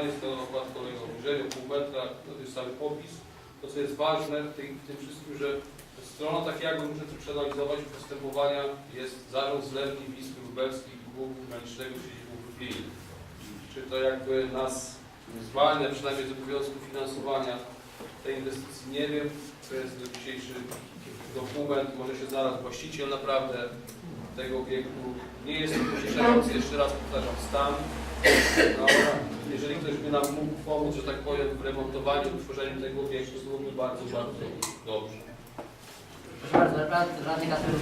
jest to opłat kolejowy. Jeżeli o pół metra, to jest cały popis. To, co jest ważne w, w tym wszystkim, że strona tak jakby muszę tu przeanalizować postępowania jest zarząd zlewni Wisły Lubelskiej i Klubu Granicznego Siedzibą w Lublinie. Czy to jakby nas zwalnia przynajmniej z obowiązku finansowania tej inwestycji, nie wiem. To jest do dzisiejszy dokument, może się znalazł właściciel naprawdę tego obiektu. Nie jest to jeszcze raz powtarzam, stan. No, jeżeli ktoś by nam mógł pomóc, że tak powiem, w remontowaniu, w tworzeniu tego obiektu, to byłoby bardzo, bardzo dobrze. Proszę bardzo, radny Kasper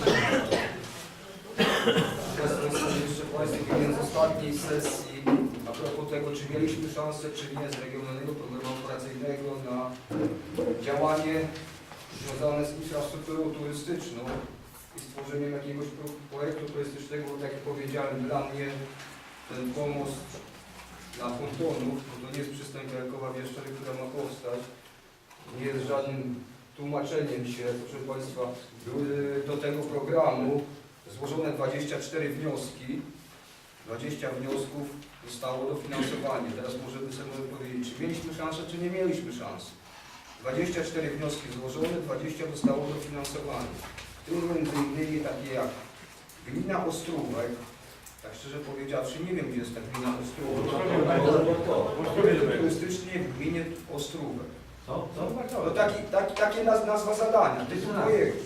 jeszcze Państwu z ostatniej sesji. A propos tego, czy mieliśmy szansę, czy nie z Regionalnego Programu Operacyjnego na działanie związane z infrastrukturą turystyczną i stworzeniem jakiegoś pro- projektu turystycznego, tak jak powiedziałem, dla mnie ten pomost dla pontonów, bo to nie jest przystań Krakowa Bieszczady, która ma powstać, nie jest żadnym tłumaczeniem się, proszę Państwa, były do tego programu złożone 24 wnioski, 20 wniosków zostało dofinansowanie. Teraz możemy sobie powiedzieć, czy mieliśmy szansę, czy nie mieliśmy szans. 24 wnioski złożone, 20 zostało dofinansowane. W tym innymi takie jak gmina Ostrówek, tak szczerze powiedziawszy, nie wiem gdzie jest ta gmina Ostrówek. Obiekt turystyczny w gminie Ostrówek. Co? No taki, taki, takie naz, nazwa zadania, tytuł projektu.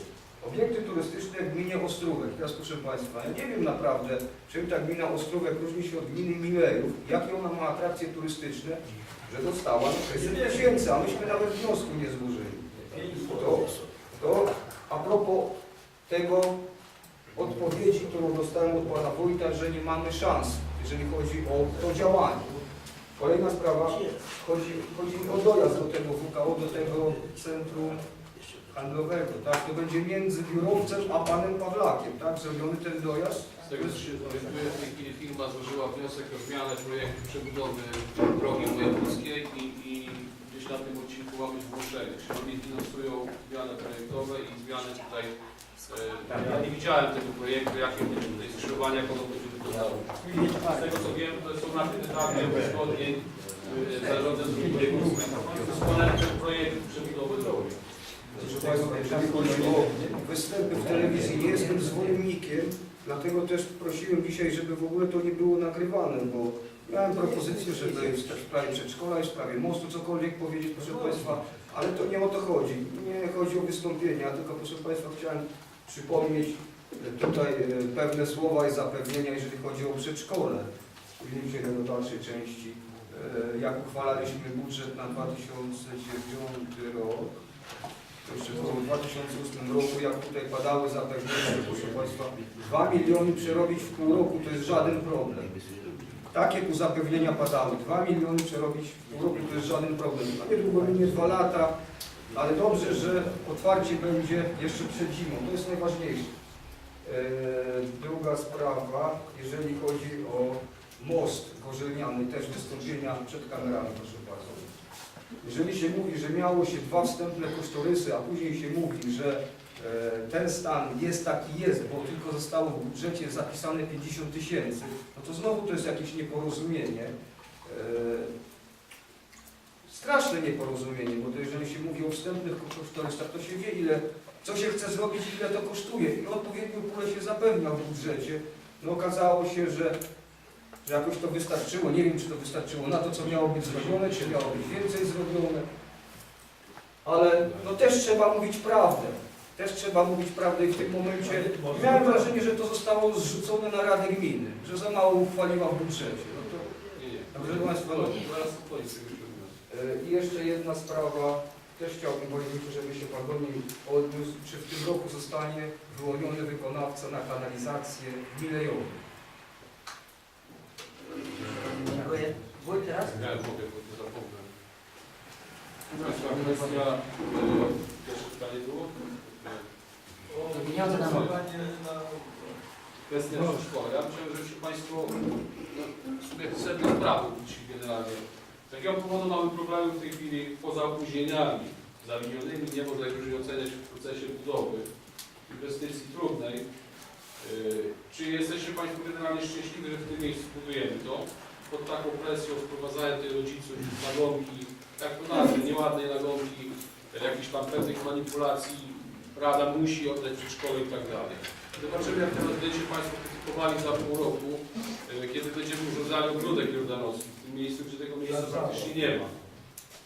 Obiekty turystyczne w gminie Ostrówek. Teraz proszę Państwa, ja nie wiem naprawdę, czym ta gmina Ostrówek różni się od gminy Milejów, jakie ona ma atrakcje turystyczne, że dostała 600 tysięcy, a myśmy nawet wniosku nie złożyli. To, to a propos tego odpowiedzi, którą dostałem od Pana Wójta, że nie mamy szans, jeżeli chodzi o to działanie. Kolejna sprawa, chodzi, chodzi mi o dojazd do tego WKO, do tego centrum handlowego, tak? To będzie między biurowcem a panem Pawlakiem, tak? Zrobiony ten dojazd. Z tego co się orientuję, w tej chwili firma złożyła wniosek o zmianę projektu przebudowy drogi wojewódzkiej i, i tym odcinku ma być włożenie. Czyli oni finansują zmiany projektowe i zmiany tutaj. E, ja nie widziałem tego projektu, jakie będzie tutaj skrzyżowania, jak ono będzie wyglądało. Z tego co wiem, to są na tym etapie uzgodnień e, zarządzeń z województwem. Doskonale ten projekt przebudowy drogi. Proszę Państwa, jeżeli chodzi o występy w telewizji, nie jestem zwolennikiem, dlatego też prosiłem dzisiaj, żeby w ogóle to nie było nagrywane, bo miałem propozycję, żeby w sprawie przedszkola i w sprawie mostu cokolwiek powiedzieć, proszę Państwa, ale to nie o to chodzi. Nie chodzi o wystąpienia, tylko proszę Państwa chciałem przypomnieć tutaj e, pewne słowa i zapewnienia, jeżeli chodzi o przedszkole. Później przejdę do dalszej części. E, Jak uchwalaliśmy budżet na 2009 rok, to jeszcze w 2008 roku, jak tutaj padały zapewnienia, proszę Państwa, 2 miliony przerobić w pół roku to jest żaden problem. Takie tu zapewnienia padały. 2 miliony przerobić w roku to jest żaden problem. No niedługo minie 2 lata, ale dobrze, że otwarcie będzie jeszcze przed zimą. To jest najważniejsze. Eee, Druga sprawa, jeżeli chodzi o most gorzelniany, też wystąpienia przed kamerami, proszę Państwa. Jeżeli się mówi, że miało się dwa wstępne kosztorysy, a później się mówi, że e, ten stan jest taki jest, bo tylko zostało w budżecie zapisane 50 tysięcy, no to znowu to jest jakieś nieporozumienie. E, Straszne nieporozumienie, bo to jeżeli się mówi o wstępnych kosztorysach, to się wie ile, co się chce zrobić, ile to kosztuje i odpowiednią pulę się zapewnia w budżecie. No okazało się, że że jakoś to wystarczyło. Nie wiem, czy to wystarczyło na to, co miało być zrobione, czy miało być więcej zrobione. Ale no też trzeba mówić prawdę. Też trzeba mówić prawdę i w tym momencie miałem wrażenie, że to zostało zrzucone na Radę Gminy, że za mało uchwaliła w budżecie. No to. Proszę Państwa, no, I jeszcze jedna sprawa, też chciałbym województwu, żeby się Pan do niej odniósł. Czy w tym roku zostanie wyłoniony wykonawca na kanalizację w Milejową? Dziękuję. Wójt teraz? Nie, mogę, bo to zapomnę. Państwa, kwestia, e, pierwsze pytanie było? To pieniądze nam Kwestia przedszkola. Ja myślę, że się Państwo w sumie sedno dzisiaj generalnie. Z jakiego powodu mamy problemy w tej chwili poza opóźnieniami zawinionymi, nie można ich różnie oceniać w procesie budowy inwestycji trudnej. Yy, Czy jesteście Państwo generalnie szczęśliwi, że w tym miejscu budujemy to? pod taką presją wprowadzają tych rodziców nagonki, jak to nazwę, nieładnej nagonki, jakichś tam pewnych manipulacji, rada musi oddać przedszkole i tak dalej. Zobaczymy, jak teraz będziecie Państwo krytykowali za pół roku, e, kiedy będziemy urządzali ogródek jordanowski, w tym miejscu, gdzie tego miejsca praktycznie nie ma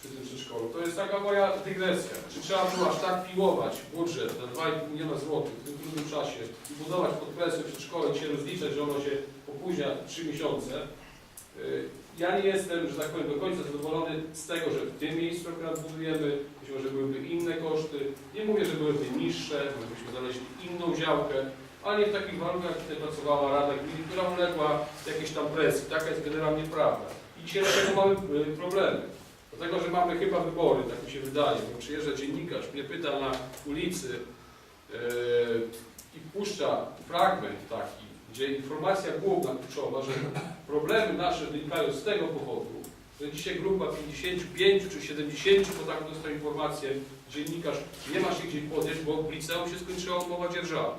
przy tym przedszkolu. To jest taka moja dygresja. Czy trzeba było aż tak piłować budżet na 2,5 miliona złotych w tym trudnym czasie i budować pod presją przedszkole i się rozliczać, że ono się opóźnia 3 miesiące? Y, Ja nie jestem, że tak powiem, do końca zadowolony z tego, że w tym miejscu akurat budujemy, być może byłyby inne koszty. Nie mówię, że byłyby niższe, może byśmy znaleźli inną działkę, ale nie w takich warunkach, tutaj pracowała Rada Gminy, która uległa jakiejś tam presji. Taka jest generalnie prawda. I dzisiaj mamy y, problemy. Dlatego, że mamy chyba wybory, tak mi się wydaje, bo przyjeżdża dziennikarz, mnie pyta na ulicy yy, i puszcza fragment taki, gdzie informacja główna, kluczowa, że problemy nasze wynikają z tego powodu, że dzisiaj grupa 55 czy 70, bo tak dostał informację, dziennikarz nie ma się gdzie podnieść, bo w liceum się skończyła umowa dzierżawy.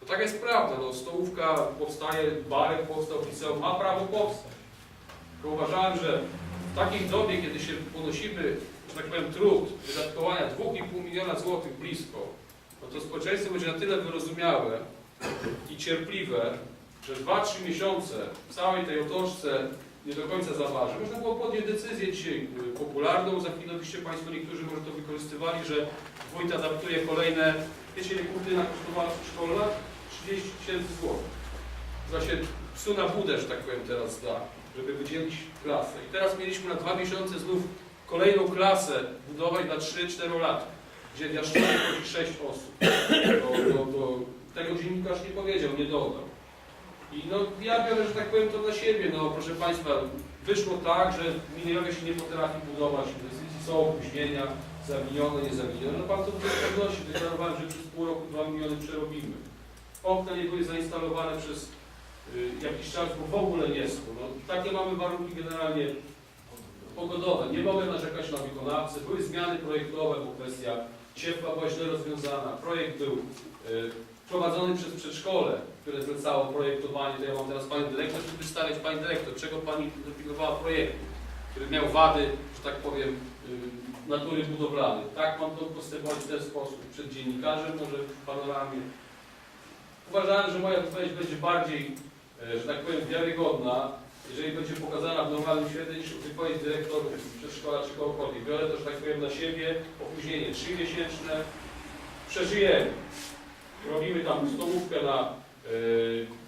To tak jest prawda, no, stołówka powstaje, barek powstał liceum, ma prawo powstać. Tylko uważałem, że w takiej dobie, kiedy się ponosimy, że tak powiem, trud wydatkowania 2,5 miliona złotych blisko, no to społeczeństwo będzie na tyle wyrozumiałe i cierpliwe, że 2-3 miesiące w całej tej otoczce nie do końca zaważy. Można było podjąć decyzję dzisiaj y, popularną, za chwilę byście Państwo niektórzy może to wykorzystywali, że wójt adaptuje kolejne, wiecie ile kurtyna kosztowała przedszkolna? 30 tysięcy złotych. Się psu na budę, że tak powiem, teraz da żeby wydzielić klasę. I teraz mieliśmy na dwa miesiące znów kolejną klasę budować na 3-4 lata, gdzie w Jaszczurze chodzi 6 osób. Do, do, do, tego dziennikarz nie powiedział, nie dodał. I no, ja biorę, że tak powiem, to na siebie. No, proszę Państwa, wyszło tak, że Minierowie się nie potrafi budować, inwestycji są opóźnienia, zawinione, niezawinione. No Pan to w pewności deklarowałem, że przez pół roku 2 miliony przerobimy. Okna nie były zainstalowane przez y, jakiś czas, bo w ogóle nie są. No, takie mamy warunki generalnie pogodowe. Nie mogę narzekać na wykonawcę. Były zmiany projektowe, bo kwestia ciepła była źle rozwiązana. Projekt był y, prowadzony przez przedszkole, które zlecało projektowanie. To ja mam teraz Pani Dyrektor, żeby przedstawiać Pani Dyrektor, czego Pani dopilnowała projektu, który miał wady, że tak powiem, y, natury budowlanej. Tak mam to postępować w ten sposób przed dziennikarzem, może w panoramie. Uważałem, że moja wypowiedź będzie bardziej, e, że tak powiem, wiarygodna, jeżeli będzie pokazana w normalnym świetle niż wypowiedź dyrektorów przedszkola czy kogokolwiek. Biorę to, że tak powiem, na siebie, opóźnienie trzymiesięczne, przeżyjemy. Robimy tam stołówkę na e,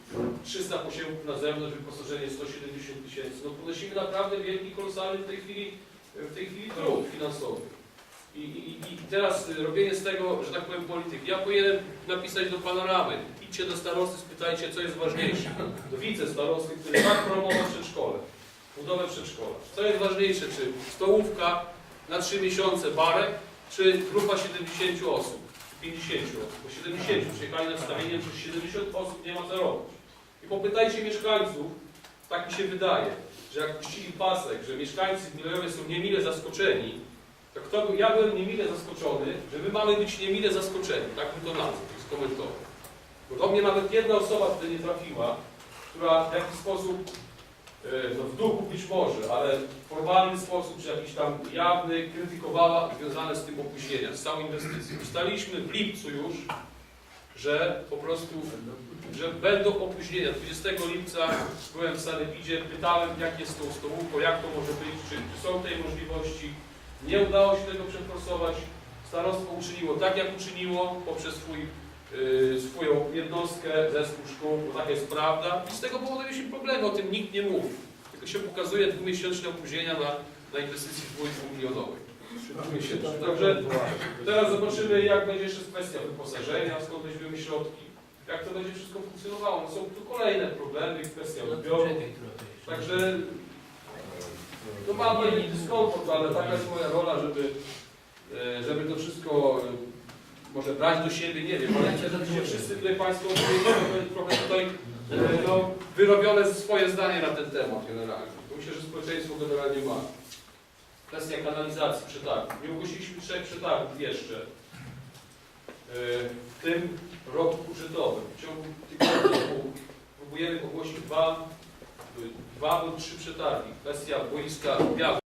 300 posiłków na zewnątrz, wyposażenie 170 tysięcy. No ponosimy naprawdę wielki, kolosalny w tej chwili, w tej chwili trud finansowy. I, i, I teraz y, robienie z tego, że tak powiem, polityki. Ja powinienem napisać do panoramy. Idźcie do starosty, spytajcie, co jest ważniejsze. Do wicestarosty, który tak promował przedszkole, budowę przedszkola. Co jest ważniejsze, czy stołówka na 3 miesiące barek, czy grupa 70 osób, 50 osób, bo 70 przyjechali na wstawienie, czy 70 osób nie ma co robić. I popytajcie mieszkańców, tak mi się wydaje, że jak puścili pasek, że mieszkańcy Milejowie są niemile zaskoczeni, to kto ja byłem niemile zaskoczony, że my mamy być niemile zaskoczeni, tak bym to nazwał, skomentował. Bo do mnie nawet jedna osoba wtedy nie trafiła, która w jakiś sposób, no w duchu być może, ale w formalny sposób, czy jakiś tam jawny, krytykowała związane z tym opóźnienia, z całą inwestycją. Ustaliliśmy w lipcu już, że po prostu, że będą opóźnienia. 20 lipca byłem w Sanepidzie, pytałem jak jest tą stołówką, jak to może być, czy, czy są tej możliwości. Nie udało się tego przeforsować. Starostwo uczyniło tak, jak uczyniło, poprzez swój, swoją jednostkę, zespół szkół, bo taka jest prawda. I z tego powodu się problemy, o tym nikt nie mówi. Tylko się pokazuje dwumiesięczne opóźnienia na, na inwestycji 2,5 milionowej. Dwumiesięczne. Także teraz zobaczymy, jak będzie jeszcze kwestia wyposażenia, skąd weźmiemy środki, jak to będzie wszystko funkcjonowało. No są tu kolejne problemy, kwestia odbioru. Także no mam pewien dyskomfort, ale taka jest moja rola, żeby, e, żeby to wszystko może brać do siebie, nie wiem, ale myślę, że wszyscy tutaj Państwo trochę, trochę tutaj e, no, wyrobione swoje zdanie na ten temat generalnie. Myślę, że społeczeństwo generalnie ma. Kwestia kanalizacji przetargów. Nie ogłosiliśmy trzech przetargów jeszcze e, w tym roku budżetowym. W ciągu tygodnia próbujemy ogłosić dwa dwa bądź trzy przetargi. Kwestia boiska białego.